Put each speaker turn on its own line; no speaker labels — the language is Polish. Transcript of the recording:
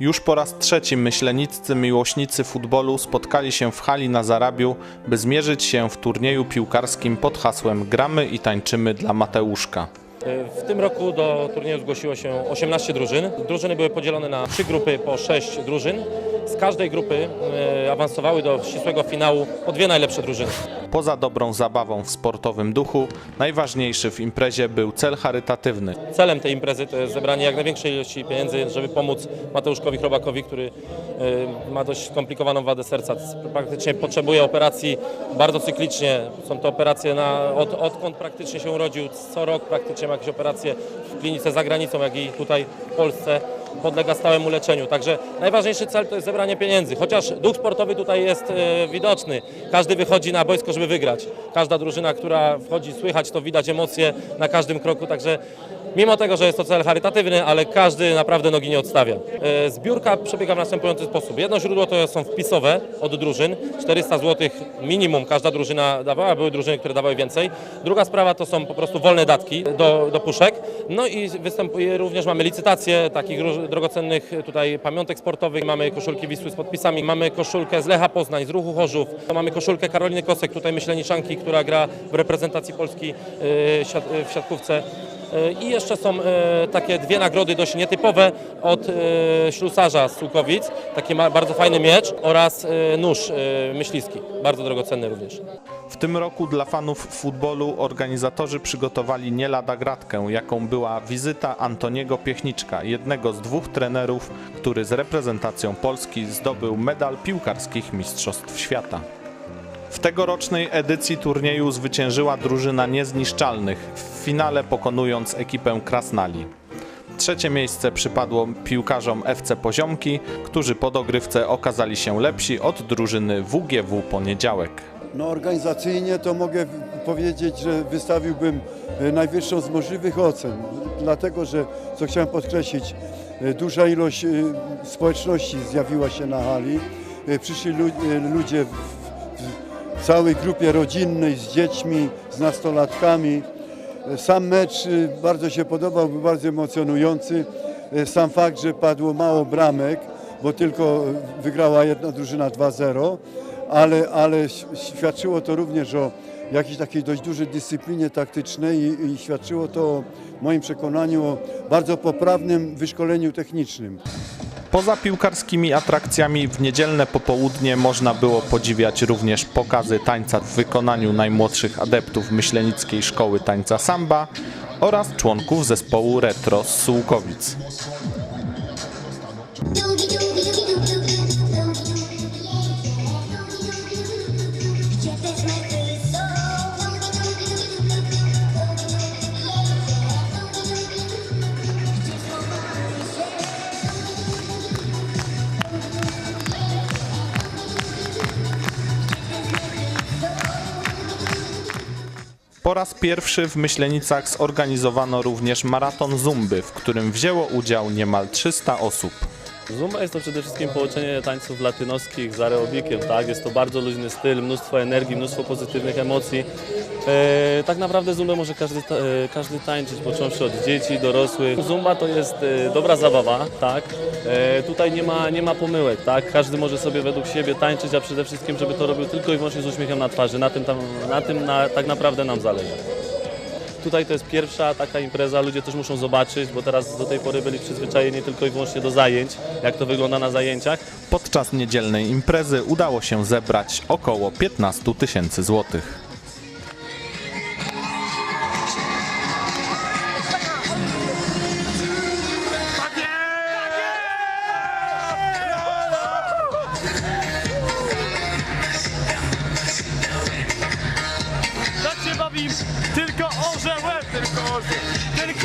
Już po raz trzeci myśleniccy miłośnicy futbolu spotkali się w hali na Zarabiu, by zmierzyć się w turnieju piłkarskim pod hasłem Gramy i tańczymy dla Mateuszka.
W tym roku do turnieju zgłosiło się 18 drużyn. Drużyny były podzielone na trzy grupy po 6 drużyn. Z każdej grupy e, awansowały do ścisłego finału po dwie najlepsze drużyny.
Poza dobrą zabawą w sportowym duchu, najważniejszy w imprezie był cel charytatywny.
Celem tej imprezy to jest zebranie jak największej ilości pieniędzy, żeby pomóc Mateuszkowi Chrobakowi, który e, ma dość skomplikowaną wadę serca. Praktycznie potrzebuje operacji bardzo cyklicznie. Są to operacje na, od, odkąd praktycznie się urodził. Co rok praktycznie ma jakieś operacje w klinice za granicą, jak i tutaj w Polsce. Podlega stałemu leczeniu. Także najważniejszy cel to jest zebranie pieniędzy. Chociaż duch sportowy tutaj jest e, widoczny. Każdy wychodzi na boisko, żeby wygrać. Każda drużyna, która wchodzi, słychać to, widać emocje na każdym kroku. Także Mimo tego, że jest to cel charytatywny, ale każdy naprawdę nogi nie odstawia. E, Zbiórka przebiega w następujący sposób. Jedno źródło to są wpisowe od drużyn, 400 zł minimum każda drużyna dawała, były drużyny, które dawały więcej. Druga sprawa to są po prostu wolne datki do, do puszek. No i występuje również mamy licytacje takich róż- drogocennych tutaj pamiątek sportowych. Mamy koszulki Wisły z podpisami, mamy koszulkę z Lecha Poznań, z Ruchu Chorzów, mamy koszulkę Karoliny Kosek, tutaj myśleniczanki, która gra w reprezentacji Polski siat- e, w siatkówce. E, I jeszcze są takie dwie nagrody dość nietypowe od ślusarza z Sułkowic, taki bardzo fajny miecz oraz nóż myśliwski, bardzo drogocenny również.
Tym roku dla fanów futbolu organizatorzy przygotowali nie lada gratkę, jaką była wizyta Antoniego Piechniczka, jednego z dwóch trenerów, który z reprezentacją Polski zdobył medal piłkarskich Mistrzostw Świata. W tegorocznej edycji turnieju zwyciężyła drużyna niezniszczalnych, w finale pokonując ekipę Krasnali. Trzecie miejsce przypadło piłkarzom FC Poziomki, którzy po dogrywce okazali się lepsi od drużyny WGW Poniedziałek.
No organizacyjnie to mogę powiedzieć, że wystawiłbym e, najwyższą z możliwych ocen, dlatego że, co chciałem podkreślić, e, duża ilość e, społeczności zjawiła się na hali. Przyszli lu- ludzie w, całej grupie rodzinnej z dziećmi, z nastolatkami. Sam mecz bardzo się podobał, był bardzo emocjonujący. Sam fakt, że padło mało bramek, bo tylko wygrała jedna drużyna 2-0, ale, ale świadczyło to również o jakiejś takiej dość dużej dyscyplinie taktycznej i, i świadczyło to w moim przekonaniu o bardzo poprawnym wyszkoleniu technicznym.
Poza piłkarskimi atrakcjami w niedzielne popołudnie można było podziwiać również pokazy tańca w wykonaniu najmłodszych adeptów Myślenickiej Szkoły Tańca Samba oraz członków zespołu Retro z Sułkowic. Po raz pierwszy w Myślenicach zorganizowano również maraton Zumby, w którym wzięło udział niemal 300 osób.
Zumba jest to przede wszystkim połączenie tańców latynoskich z aerobikiem, tak? Jest to bardzo luźny styl, mnóstwo energii, mnóstwo pozytywnych emocji. E, tak naprawdę zumbę może każdy, e, każdy tańczyć, począwszy od dzieci, dorosłych. Zumba to jest e, dobra zabawa, tak? E, tutaj nie ma, nie ma pomyłek, tak? Każdy może sobie według siebie tańczyć, a przede wszystkim, żeby to robił tylko i wyłącznie z uśmiechem na twarzy. Na tym, tam, na tym na, tak naprawdę nam zależy. Tutaj to jest pierwsza taka impreza, ludzie też muszą zobaczyć, bo teraz do tej pory byli przyzwyczajeni tylko i wyłącznie do zajęć, jak to wygląda na zajęciach.
Podczas niedzielnej imprezy udało się zebrać około 15 tysięcy złotych.
Tylko orzełem, tylko tylko